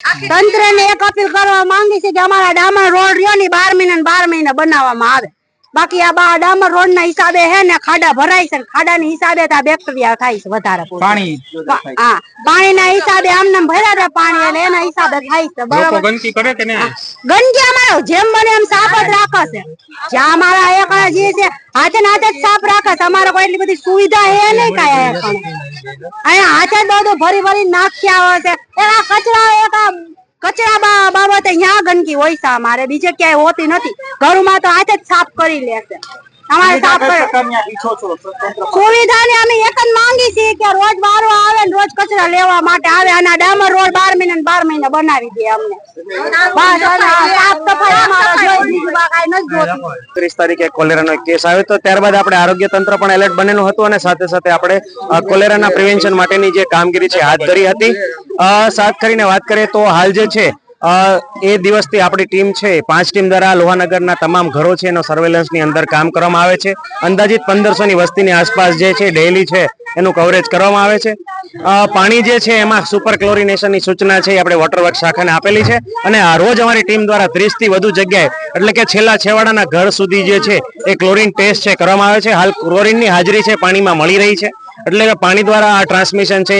તંત્ર ને એક અપીલ કરવા માંગી છે કે અમારા ડામર રોડ રહ્યો ને બાર મહિના ને બાર મહિના બનાવવામાં આવે. બાકી આ બા ડામર રોડ ના હિસાબે હે ને ખાડા ભરાય છે ખાડા ની હિસાબે આ બેક્ટેરિયા થાય છે વધારે પાણી. હા. પાણી ના હિસાબે આમને ભર્યા પાણી એટલે એના હિસાબે થાય છે બરાબર. ગંદકી કરે કે નહીં? ગંદકી અમારો જેમ બને એમ સાફ જ રાખે છે. જ્યાં અમારા એક જે છે હાથે ને હાથે જ સાફ રાખે છે. અમારે કોઈ એટલી બધી સુવિધા હે નહીં કાંઈ. અહીંયા હાથે બધું ભરી ભરી નાખ્યા હોય છે. એના કચરા એક આ કચરા બા- બાબતે અહીંયા ગંદકી હોય છે અમારે બીજે ક્યાંય હોતી નથી. ઘરમાં તો હાથે જ સાફ કરી લે છે. અમારે સાફ કરે સુવિધાની અમે એક જ માંગી છીએ કે રોજ વારો આવે ને રોજ કચરા લેવા માટે આવે. અને ડામર રોડ બાર મહિને બાર મહિને બનાવી દે અમને. બસ અને આ સાફ સફાઈ અમારે જોઈએ બીજું બા કાંઈ નથી જોતું. ત્રીસ તારીખે કોલેરાનો એક કેસ આવ્યો તો ત્યારબાદ આપણે આરોગ્ય તંત્ર પણ એલર્ટ બનેલું હતું અને સાથે સાથે આપણે કોલેરાના પ્રિવેન્શન માટેની જે કામગીરી છે હાથ ધરી હતી. સાથ કરીને વાત કરીએ તો હાલ જે છે એ દિવસથી આપણી ટીમ છે, પાંચ ટીમ દ્વારા લોહાનગરના તમામ ઘરો છે, એનો સર્વેલન્સની અંદર કામ કરવામાં આવે છે. અંદાજિત પંદરસોની વસ્તીની આસપાસ જે છે ડેલી છે, એનું કવરેજ કરવામાં આવે છે. પાણી જે છે, એમાં સુપર ક્લોરિનેશનની સૂચના છે, એ આપણે વોટર વર્ક શાખાને આપેલી છે. અને આ રોજ અમારી ટીમ દ્વારા ત્રીસથી વધુ જગ્યાએ, એટલે કે છેલ્લા છેવાડાના ઘર સુધી જે છે, એ ક્લોરિન ટેસ્ટ છે, કરવામાં આવે છે. હાલ ક્લોરિનની હાજરી છે, પાણીમાં મળી રહી છે. એટલે કે પાણી દ્વારા આ ટ્રાન્સમિશન છે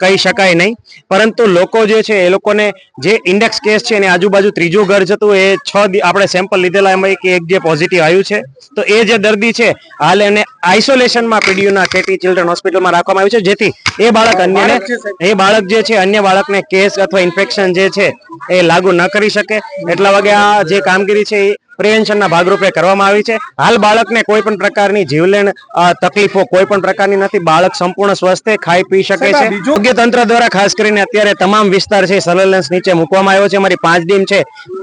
કહી શકાય નહીં. પરંતુ લોકો જે છે એ લોકોને જે ઇન્ડેક્સ કેસ છે એની આજુબાજુ ત્રીજું ઘર જતું એ છ આપણે સેમ્પલ લીધેલા એમાં એક જે પોઝિટિવ આવ્યું છે. તો એ જે દર્દી છે હાલ એને આઇસોલેશનમાં પીડીયુના કેટી ચિલ્ડ્રન હોસ્પિટલમાં રાખવામાં આવ્યું છે. જેથી એ બાળક અન્યને એ બાળક જે છે અન્ય બાળકને કેસ અથવા ઇન્ફેક્શન જે છે એ લાગુ ન કરી શકે. એટલા વાગે આ જે કામગીરી છે એ પ્રિવેન્શનના ભાગરૂપે કરવામાં આવી છે. હાલ બાળકને કોઈ પણ પ્રકારની જીવલેણ તકલીફો કોઈ પણ પ્રકારની નથી. બાળક સંપૂર્ણ સ્વસ્થ ખાઈ પી શકે છે. યોગ્ય તંત્ર દ્વારા ખાસ કરીને અત્યારે તમામ વિસ્તાર છે સર્વેલન્સ નીચે મૂકવામાં આવ્યો છે. અમારી પાંચ ટીમ છે.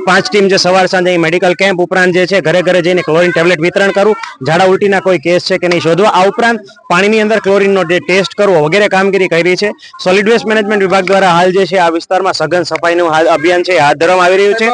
પાંચ ટીમ જે સવાર સાંજે મેડિકલ કેમ્પ ઉપરાંત જે છે ઘરે ઘરે જઈને ક્લોરિન ટેબ્લેટ વિતરણ કરવું ઝાડા ઉલટીના કોઈ કેસ છે કે નહીં શોધવા. આ ઉપરાંત પાણીની અંદર ક્લોરિનનો જે ટેસ્ટ કરવો વગેરે કામગીરી કરી છે. સોલિડ વેસ્ટ મેનેજમેન્ટ વિભાગ દ્વારા હાલ જે છે આ વિસ્તારમાં સઘન સફાઈનું હાલ અભિયાન છે હાથ ધરવામાં આવી રહ્યું છે.